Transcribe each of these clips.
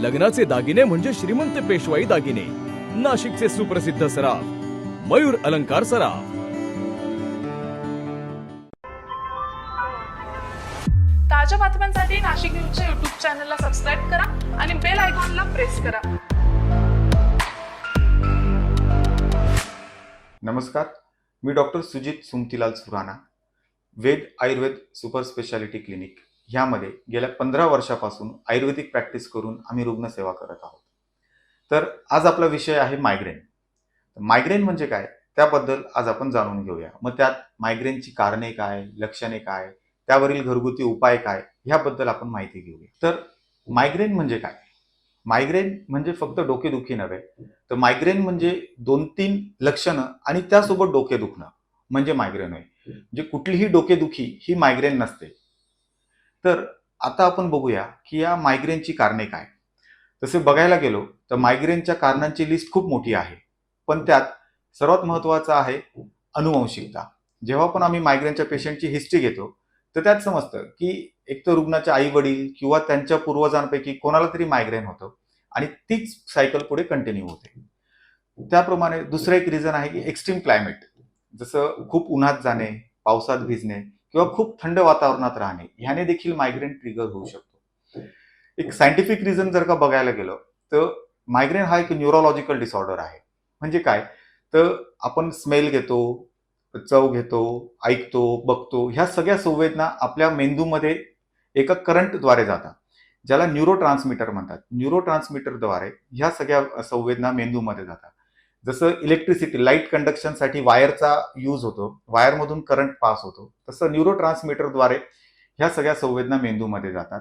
लग्नाचे दागिने म्हणजे श्रीमंत पेशवाई दागिने. नाशिकचे सुप्रसिद्ध सराफ मयूर अलंकार सराफ. ताज्या बातम्यांसाठी नाशिक न्यूजच्या युट्यूब चॅनलला सबस्क्राईब करा आणि बेल आयकॉनला प्रेस करा. नमस्कार मी doctor Sujit Sumatilal Surana Ved Ayurved super speciality clinic ह्यामध्ये गेल्या पंधरा वर्षापासून आयुर्वेदिक प्रॅक्टिस करून आम्ही रुग्णसेवा करत आहोत. तर आज आपला विषय आहे मायग्रेन मायग्रेन म्हणजे काय? त्याबद्दल आज आपण जाणून घेऊया. मग त्यात मायग्रेनची कारणे काय? लक्षणे काय? त्यावरील घरगुती उपाय काय? ह्याबद्दल आपण माहिती घेऊया. तर मायग्रेन म्हणजे काय? मायग्रेन म्हणजे फक्त डोकेदुखी नव्हे. तर मायग्रेन म्हणजे दोन तीन लक्षणं आणि त्यासोबत डोके दुखणं म्हणजे मायग्रेन होय. म्हणजे कुठलीही डोकेदुखी ही मायग्रेन नसते. तर आता आपण बघूया की या मायग्रेनची कारणे काय. तसे बघायला गेलो तर मायग्रेनच्या कारणांची लिस्ट खूप मोठी आहे. पण त्यात सर्वात महत्त्वाचं आहे अनुवंशिकता. जेव्हा पण आम्ही मायग्रेनच्या पेशंटची हिस्ट्री घेतो तर त्यात समजतं की एक तर रुग्णाच्या आई वडील किंवा त्यांच्या पूर्वजांपैकी कोणाला तरी मायग्रेन होतं आणि तीच सायकल पुढे कंटिन्यू होते. त्याप्रमाणे दुसरं एक रिझन आहे की एक्स्ट्रीम क्लायमेट जसं खूप उन्हात जाणे पावसात भिजणे किंवा खूप थंड वातावरणात राहणे ह्याने देखील मायग्रेन ट्रिगर होऊ शकतो. एक सायंटिफिक रिझन जर का बघायला गेलो तर मायग्रेन हा एक न्यूरोलॉजिकल डिसऑर्डर आहे. म्हणजे काय? तर आपण स्मेल घेतो चव घेतो ऐकतो बघतो ह्या सगळ्या संवेदना आपल्या मेंदूमध्ये एका करंटद्वारे जातात ज्याला न्यूरो ट्रान्समीटर म्हणतात. न्यूरो ट्रान्समीटरद्वारे ह्या सगळ्या संवेदना मेंदूमध्ये जातात. जसं इलेक्ट्रिसिटी लाइट कंडक्शनसाठी वायरचा यूज होतो वायरमधून करंट पास होतो तसं न्यूरो ट्रान्समीटरद्वारे ह्या सगळ्या संवेदना मेंदूमध्ये जातात.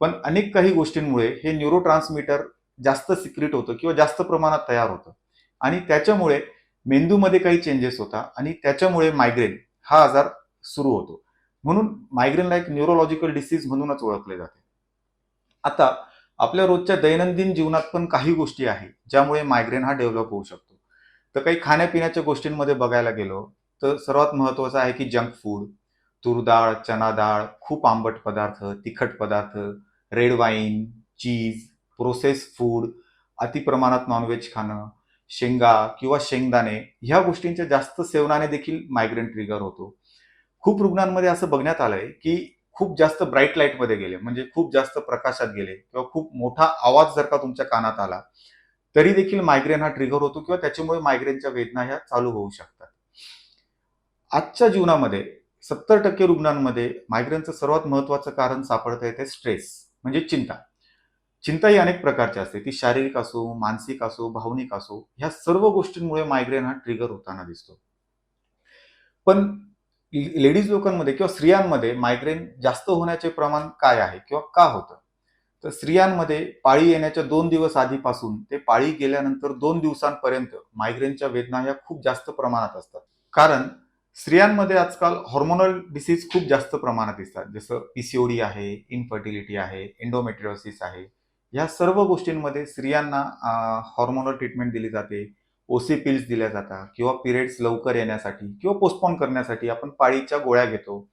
पण अनेक काही गोष्टींमुळे हे न्यूरो ट्रान्समीटर जास्त सिक्रिट होतं किंवा जास्त प्रमाणात तयार होतं. आणि त्याच्यामुळे मेंदूमध्ये काही चेंजेस होता आणि त्याच्यामुळे मायग्रेन हा आजार सुरू होतो. म्हणून मायग्रेनला एक न्यूरोलॉजिकल डिसीज म्हणूनच ओळखले जाते. आता आपल्या रोजच्या दैनंदिन जीवनात पण काही गोष्टी आहेत ज्यामुळे मायग्रेन हा डेव्हलप होऊ शकतो. तर काही खाण्यापिण्याच्या गोष्टींमध्ये बघायला गेलो तर सर्वात महत्त्वाचं आहे की जंक फूड तूर डाळ चना डाळ खूप आंबट पदार्थ तिखट पदार्थ red wine cheese process food अतिप्रमाणात नॉनव्हेज खाणं शेंगा किंवा शेंगदाणे ह्या गोष्टींच्या जास्त सेवनाने देखील मायग्रेन ट्रिगर होतो. खूप रुग्णांमध्ये असं बघण्यात आलंय की खूप जास्त ब्राईट लाईटमध्ये गेले म्हणजे खूप जास्त प्रकाशात गेले किंवा खूप मोठा आवाज जर का तुमच्या कानात आला तरी देखील मायग्रेन हा ट्रिगर होतो किंवा त्याच्यामुळे मायग्रेनच्या वेदना ह्या चालू होऊ शकतात. आजच्या जीवनामध्ये सत्तर टक्के रुग्णांमध्ये मायग्रेनचं सर्वात महत्वाचं कारण सापडतं येते स्ट्रेस म्हणजे चिंता. चिंता ही अनेक प्रकारची असते. ती शारीरिक असो मानसिक असो भावनिक असो ह्या सर्व गोष्टींमुळे मायग्रेन हा ट्रिगर होताना दिसतो. पण लेडीज लोकांमध्ये किंवा स्त्रियांमध्ये मायग्रेन जास्त होण्याचे प्रमाण काय आहे किंवा का होतं? तर स्त्रियांमध्ये पाळी येण्याच्या दोन दिवस आधीपासून ते पाळी गेल्यानंतर दोन दिवसांपर्यंत मायग्रेनच्या वेदना ह्या खूप जास्त प्रमाणात असतात. कारण स्त्रियांमध्ये आजकाल हॉर्मोनल डिसीज खूप जास्त प्रमाणात दिसतात. जसं पीसीओडी आहे इनफर्टिलिटी आहे एन्डोमेट्रिओसिस आहे. या सर्व गोष्टींमध्ये स्त्रियांना हॉर्मोनल ट्रीटमेंट दिली जाते. ओसी पिल्स दिल्या जातात किंवा पिरियड्स लवकर येण्यासाठी किंवा पोस्टपोन करण्यासाठी आपण पाळीच्या गोळ्या घेतो.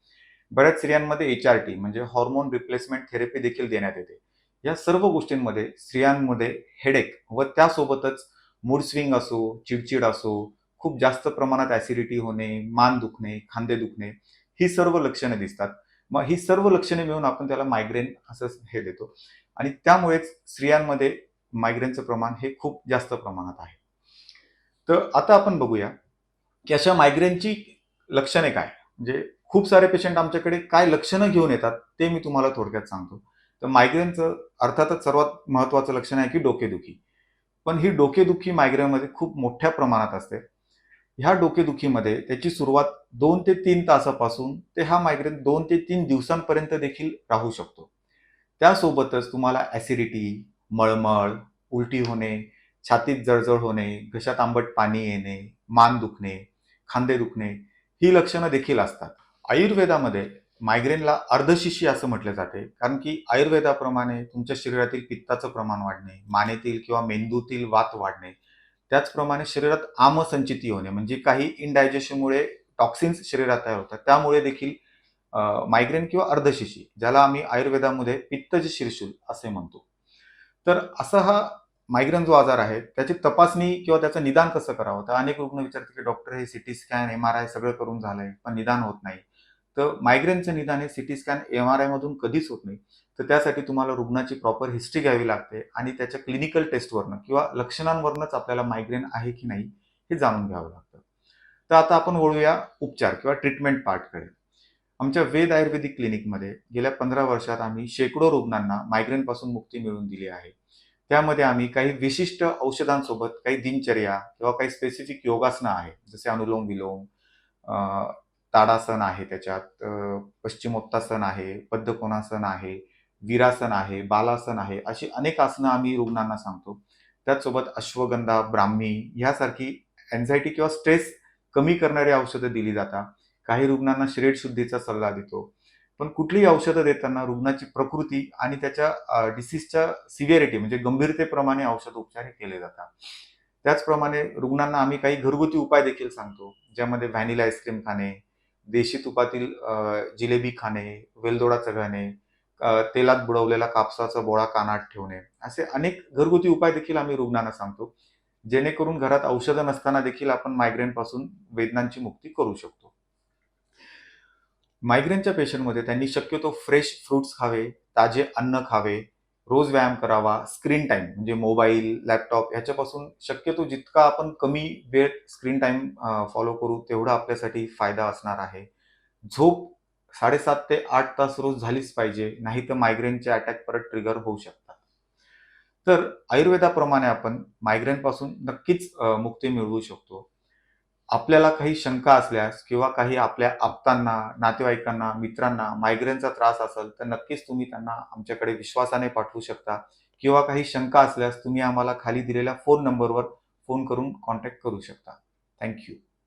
बऱ्याच स्त्रियांमध्ये एच आर टी म्हणजे हॉर्मोन रिप्लेसमेंट थेरपी देखील देण्यात येते. या सर्व गोष्टींमध्ये स्त्रियांमध्ये हेडेक व त्यासोबतच मूड स्विंग असो चिडचिड असो खूप जास्त प्रमाणात ॲसिडिटी होणे मान दुखणे खांदे दुखणे ही सर्व लक्षणे दिसतात. मग ही सर्व लक्षणे मिळून आपण त्याला मायग्रेन असं हे देतो. आणि त्यामुळेच स्त्रियांमध्ये मायग्रेनचं प्रमाण हे खूप जास्त प्रमाणात आहे. तर आता आपण बघूया की अशा मायग्रेनची लक्षणे काय? म्हणजे खूप सारे पेशंट आमच्याकडे काय लक्षणं घेऊन येतात ते मी तुम्हाला थोडक्यात सांगतो. तर मायग्रेनचं अर्थातच सर्वात महत्त्वाचं लक्षण आहे की डोकेदुखी. पण ही डोकेदुखी मायग्रेनमध्ये खूप मोठ्या प्रमाणात असते. ह्या डोकेदुखीमध्ये त्याची सुरुवात दोन ते तीन तासापासून ते हा मायग्रेन दोन ते तीन दिवसांपर्यंत देखील राहू शकतो. त्यासोबतच तुम्हाला ॲसिडिटी मळमळ उलटी होणे छातीत जळजळ होणे घशात आंबट पाणी येणे मान दुखणे खांदे दुखणे ही लक्षणं देखील असतात. आयुर्वेदामध्ये मायग्रेनला अर्धशिशी असं म्हटलं जाते. कारण की आयुर्वेदाप्रमाणे तुमच्या शरीरातील पित्ताचं प्रमाण वाढणे मानेतील किंवा मेंदूतील वात वाढणे त्याचप्रमाणे शरीरात आमसंचिती होणे म्हणजे काही इनडायजेशनमुळे टॉक्सिन्स शरीरात तयार होतात. त्यामुळे देखील मायग्रेन किंवा अर्धशिशी ज्याला आम्ही आयुर्वेदामध्ये पित्तज शिरशूल असे म्हणतो. तर असा हा मायग्रेन जो आजार आहे त्याची तपासणी किंवा त्याचं निदान कसं करावं? तर अनेक रुग्ण विचारतात की डॉक्टर हे CT scan M R I सगळं करून झालंय पण निदान होत नाही. तर मायग्रेनचं निदान हे सिटी स्कॅन एम आर आयमधून कधीच होत नाही. तर त्यासाठी तुम्हाला रुग्णाची प्रॉपर हिस्ट्री घ्यावी लागते आणि त्याच्या क्लिनिकल टेस्टवरनं किंवा लक्षणांवरनंच आपल्याला मायग्रेन आहे की नाही हे जाणून घ्यावं लागतं. तर आता आपण वळूया उपचार किंवा ट्रीटमेंट पार्टकडे आमच्या वेद आयुर्वेदिक क्लिनिकमध्ये गेल्या पंधरा वर्षात आम्ही शेकडो रुग्णांना मायग्रेनपासून मुक्ती मिळवून दिली आहे. त्यामध्ये आम्ही काही विशिष्ट औषधांसोबत काही दिनचर्या किंवा काही स्पेसिफिक योगासनं आहे जसे अनुलोम विलोम ताडासन आहे त्याच्यात पश्चिमोत्तासन आहे पद्मकोणासन आहे वीरासन आहे बालासन आहे अशी अनेक आसनं आम्ही रुग्णांना सांगतो. त्याचसोबत अश्वगंधा ब्राह्मी ह्यासारखी एन्झायटी किंवा स्ट्रेस कमी करणारी औषधं दिली जातात. काही रुग्णांना श्रेड शुद्धीचा सल्ला देतो. पण कुठलीही औषधं देताना रुग्णाची प्रकृती आणि त्याच्या डिसीजच्या सिव्हिरिटी म्हणजे गंभीरतेप्रमाणे औषध उपचार हे केले जातात. त्याचप्रमाणे रुग्णांना आम्ही काही घरगुती उपाय देखील सांगतो ज्यामध्ये व्हॅनिला आईस्क्रीम खाणे देशी तुपातील जिलेबी खाणे वेलदोडा चघळणे तेलात बुडवलेला कापसाचा बोळा कानात ठेवणे असे अनेक घरगुती उपाय देखील आम्ही रुग्णांना सांगतो जेणेकरून घरात औषधं नसताना देखील आपण मायग्रेन पासून वेदनांची मुक्ती करू शकतो. मायग्रेनच्या पेशंटमध्ये त्यांनी शक्यतो फ्रेश फ्रुट्स खावे ताजे अन्न खावे रोज व्यायाम करावा स्क्रीन टाईम म्हणजे मोबाईल लॅपटॉप ह्याच्यापासून शक्यतो जितका आपण कमी वेळ स्क्रीन टाईम फॉलो करू तेवढा आपल्यासाठी फायदा असणार आहे. झोप साडेसात ते आठ तास रोज झालीच पाहिजे नाही तर मायग्रेनचे अटॅक परत ट्रिगर होऊ शकतात. तर आयुर्वेदाप्रमाणे आपण मायग्रेनपासून नक्कीच मुक्ती मिळवू शकतो. आपल्याला काही शंका असल्यास किंवा काही आपल्या आप्तांना नातेवाईकांना मित्रांना मायग्रेनचा त्रास असेल तर नक्कीच तुम्ही त्यांना आमच्याकडे विश्वासाने पाठवू शकता. किंवा काही शंका असल्यास तुम्ही आम्हाला खाली दिलेल्या फोन नंबरवर फोन करून कॉन्टॅक्ट करू शकता. थँक्यू